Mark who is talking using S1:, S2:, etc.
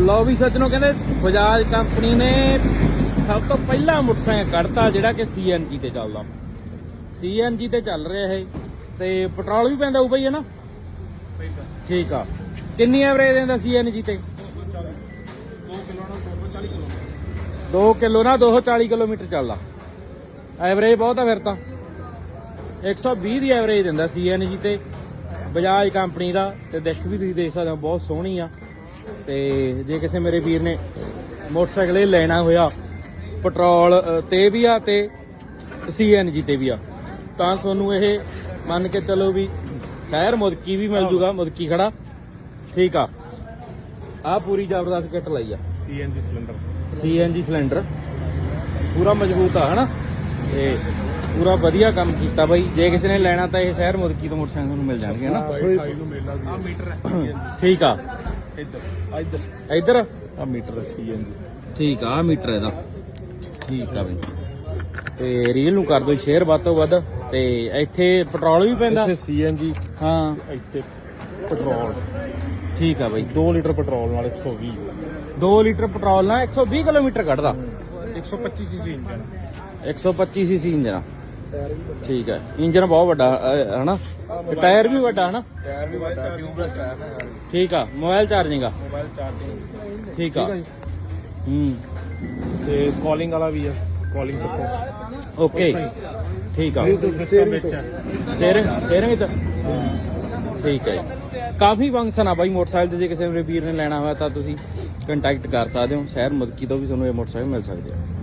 S1: ਲਓ ਵੀ ਸੱਜਣੋ ਕਹਿੰਦੇ ਬਜਾਜ ਕੰਪਨੀ ਨੇ ਸਭ ਤੋਂ ਪਹਿਲਾ ਮੋਟਰਸਾਈਕਲ ਕੱਢਤਾ ਜਿਹੜਾ ਕਿ ਸੀਐਨਜੀ ਤੇ ਚੱਲਦਾ। ਸੀਐਨਜੀ ਤੇ ਚੱਲ ਰਿਹਾ ਇਹ। ਤੇ ਪੈਟਰੋਲ ਵੀ ਪੈਂਦਾ ਉਹ ਹੈ ਨਾ? ਠੀਕ ਆ। ਕਿੰਨੀ ਐਵਰੇਜ ਦਿੰਦਾ ਸੀਐਨਜੀ ਤੇ? 2 ਕਿਲੋ ਨਾ 240 ਕਿਲੋਮੀਟਰ। ਚੱਲਦਾ। ਐਵਰੇਜ ਬਹੁਤ ਆ ਫਿਰ ਤਾਂ। 120 ਦੀ ਐਵਰੇਜ ਦਿੰਦਾ ਸੀਐਨਜੀ ਤੇ। ਬਜਾਜ ਕੰਪਨੀ ਦਾ। ਤੇ ਡਿਸਕ ਵੀ ਤੁਸੀਂ ਦੇਖ ਸਕਦੇ ਹੋ, ਬਹੁਤ ਸੋਹਣੀ ਆ। ਤੇ ਜੇ ਕਿਸੇ ਮੇਰੇ ਵੀਰ ਨੇ ਮੋਟਰਸਾਈਕਲ ਇਹ ਲੈਣਾ ਹੋਇਆ ਪੈਟਰੋਲ ਤੇ ਵੀ ਆ ਤੇ ਸੀਐਨਜੀ ਤੇ ਵੀ ਆ ਤਾਂ ਤੁਹਾਨੂੰ ਇਹ ਮੰਨ ਕੇ ਚੱਲੋ ਵੀ ਸ਼ਹਿਰ ਮੁਦਕੀ ਵੀ ਮਿਲ ਜੂਗਾ ਮੁਦਕੀ ਖੜਾ। ਠੀਕ ਆ। ਆ ਪੂਰੀ ਜ਼ਬਰਦਸਤ ਕਿੱਟ ਲਈ ਆ।
S2: CNG cylinder.
S1: CNG cylinder. ਪੂਰਾ ਮਜ਼ਬੂਤ ਆ ਹਨਾ? ਤੇ ਪੂਰਾ ਵਧੀਆ ਕੰਮ ਕੀਤਾ ਬਾਈ। ਜੇ ਕਿਸੇ ਨੇ ਲੈਣਾ ਤਾਂ ਇਹ ਸ਼ਹਿਰ ਮੁਦਕੀ ਤੋਂ ਮੋਟਰਸਾਈਕਲ ਤੁਹਾਨੂੰ ਮਿਲ ਜਾਣਗੇ ਹਨਾ?
S2: ਨੂੰ ਮੇਲਾ ਵੀ ਆ ਮੀਟਰ ਹੈ
S1: ਠੀਕ ਆ।
S2: ਇੱਧਰ ਆ ਇੱਧਰ।
S1: ਇੱਧਰ?
S2: ਆ ਮੀਟਰ ਸੀਐਨਜੀ
S1: ਠੀਕ ਆ ਆਹ ਮੀਟਰ ਇਹਦਾ। ਠੀਕ ਆ ਬਈ। ਤੇ ਰੀਲ ਨੂੰ ਕਰ ਦਿਓ ਸ਼ੇਅਰ ਵੱਧ ਤੋਂ ਵੱਧ। ਤੇ ਇੱਥੇ ਪੈਟਰੋਲ ਵੀ ਪੈਂਦਾ?
S2: ਇੱਥੇ ਸੀਐਨਜੀ
S1: ਹਾਂ।
S2: ਇੱਥੇ ਪੈਟਰੋਲ
S1: ਠੀਕ ਆ ਬਈ।
S2: 2 ਲੀਟਰ ਪੈਟਰੋਲ ਨਾਲ 120
S1: 2 ਲੀਟਰ ਪੈਟਰੋਲ ਨਾਲ 120 ਕਿਲੋਮੀਟਰ ਕੱਢਦਾ।
S2: 125 ਸੀਸੀ ਇੰਜਨ
S1: 125 ਸੀਸੀ ਇੰਜਨ ਆ ਠੀਕ ਹੈ। ਇੰਜਨ ਬਹੁਤ ਵੱਡਾ ਅਹ, ਹਨਾ? ਤੇ ਟਾਇਰ ਵੀ ਵੱਡਾ ਹਨਾ?
S2: ਟਾਇਰ ਵੀ ਵੱਡਾ ਟਿਊਬਲੈਸ ਟਾਇਰ ਹੈ
S1: ਠੀਕ ਆ ਮੋਬਾਈਲ ਚਾਰਜਿੰਗ ਆ।
S2: ਮੋਬਾਈਲ ਚਾਰਜਿੰਗ
S1: ਠੀਕ ਆ। ਹੂੰ।
S2: ਤੇ ਕਾਲਿੰਗ ਵਾਲਾ ਵੀ ਆ। ਕਾਲਿੰਗ ਤੱਕ
S1: ਓਕੇ ਠੀਕ ਆ।
S2: ਸਿਸਟਮ ਵਿੱਚ
S1: ਤੇਰੇ ਚ ਠੀਕ ਹੈ ਜੀ। ਕਾਫੀ ਫੰਕਸ਼ਨ ਆ ਬਾਈ ਮੋਟਰਸਾਈਕਲ ਦੇ ਜੇ ਕਿਸੇ ਵੀਰ ਨੇ ਲੈਣਾ ਹੋਇਆ ਤਾਂ ਤੁਸੀਂ ਕੰਟੈਕਟ ਕਰ ਸਕਦੇ ਹੋ। ਸ਼ਹਿਰ ਮੁਦਕੀ ਤੋਂ ਵੀ ਤੁਹਾਨੂੰ ਇਹ ਮੋਟਰਸਾਈਕਲ ਮਿਲ ਸਕਦੇ ਆ।